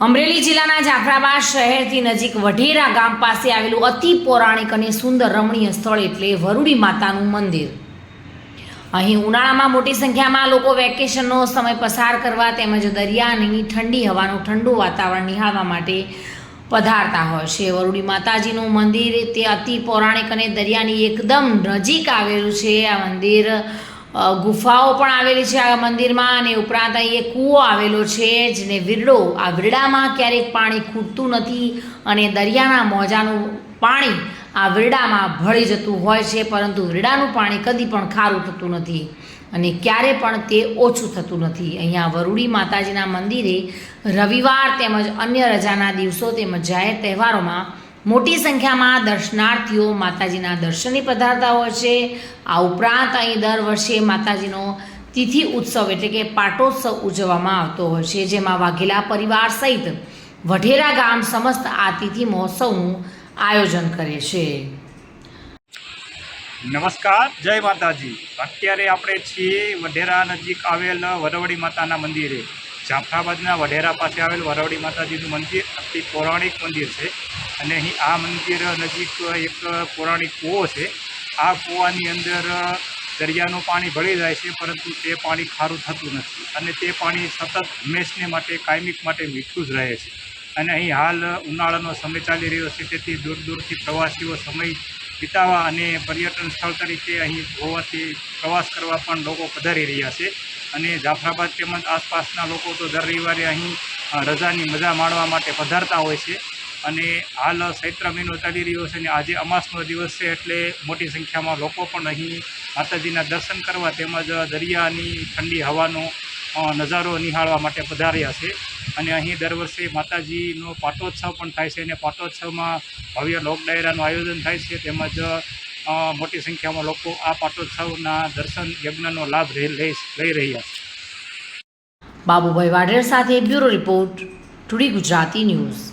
અમરેલી જિલ્લાના જાફરાબાદ શહેરથી નજીક વઢેરા ગામ પાસે આવેલું અતિ પૌરાણિક અને સુંદર રમણીય સ્થળ એટલે વરુડી માતાનું મંદિર. અહીં ઉનાળામાં મોટી સંખ્યામાં લોકો વેકેશનનો સમય પસાર કરવા તેમજ દરિયાની ઠંડી હવાનું ઠંડુ વાતાવરણ નિહાળવા માટે પધારતા હોય છે. વરુડી માતાજીનું મંદિર તે અતિ પૌરાણિક અને દરિયાની એકદમ નજીક આવેલું છે. આ મંદિર ગુફાઓ પણ આવેલી છે આ મંદિરમાં અને ઉપરાંત અહીં કૂવો આવેલો છે જેને વિરડો, આ વિરડામાં ક્યારેક પાણી ખૂટતું નથી અને દરિયાના મોજાનું પાણી આ વિરડામાં ભળી જતું હોય છે, પરંતુ વિરડાનું પાણી કદી પણ ખારું થતું નથી અને ક્યારે પણ તે ઓછું થતું નથી. અહીંયા વરુડી માતાજીના મંદિરે રવિવાર તેમજ અન્ય રજાના દિવસો તેમજ જાહેર તહેવારોમાં મોટી સંખ્યામાં દર્શનાર્થીઓ માતાજીના દર્શને પધારતા હોય છે. આ ઉપરાંત અહીં દર વર્ષે માતાજીનો તિથિ ઉત્સવ એટલે કે પાટોત્સવ ઉજવવામાં આવતો હોય છે. જેમાં વાઘેલા પરિવાર સહિત વઢેરા ગામ સમસ્ત આ તિથિ મહોત્સવનું આયોજન કરે છે. નમસ્કાર, જય માતાજી. અત્યારે આપણે છીએ વઢેરા નજીક આવેલ વરવડી માતાના મંદિરે. જાફરાબાદના વઢેરા પાસે આવેલ વરવડી માતાજીનું મંદિર અતિ પૌરાણિક મંદિર છે. અને અહીં આ મંદિર નજીક એક પૌરાણિક કૂવો છે. આ કૂવાની અંદર દરિયાનું પાણી ભળી જાય છે, પરંતુ તે પાણી ખારું થતું નથી અને તે પાણી સતત હંમેશને માટે, કાયમિક માટે મીઠું જ રહે છે. અને અહીં હાલ ઉનાળાનો સમય ચાલી રહ્યો છે, તેથી દૂર દૂરથી પ્રવાસીઓ સમય વિતાવવા અને પર્યટન સ્થળ તરીકે અહીં ગોવાથી પ્રવાસ કરવા પણ લોકો પધારી રહ્યા છે. અને જાફરાબાદ તેમજ આસપાસના લોકો તો દર રવિવારે અહીં રજાની મજા માણવા માટે પધારતા હોય છે. અને હાલ ચૈત્ર મહિનો ચાલી રહ્યો છે અને આજે અમાસનો દિવસ છે એટલે મોટી સંખ્યામાં લોકો પણ અહીં માતાજીના દર્શન કરવા તેમજ દરિયાની ઠંડી હવાનો નજારો નિહાળવા માટે પધાર્યા છે. અને અહીં દર વર્ષે માતાજીનો પાટોત્સવ પણ થાય છે અને પાટોત્સવમાં ભવ્ય લોક ડાયરાનું આયોજન થાય છે તેમજ મોટી સંખ્યામાં લોકો આ પાટોત્સવના દર્શન યજ્ઞનો લાભ લઈ રહ્યા છે. બાબુભાઈ વાઢેર સાથે bureau report, today Gujarati news.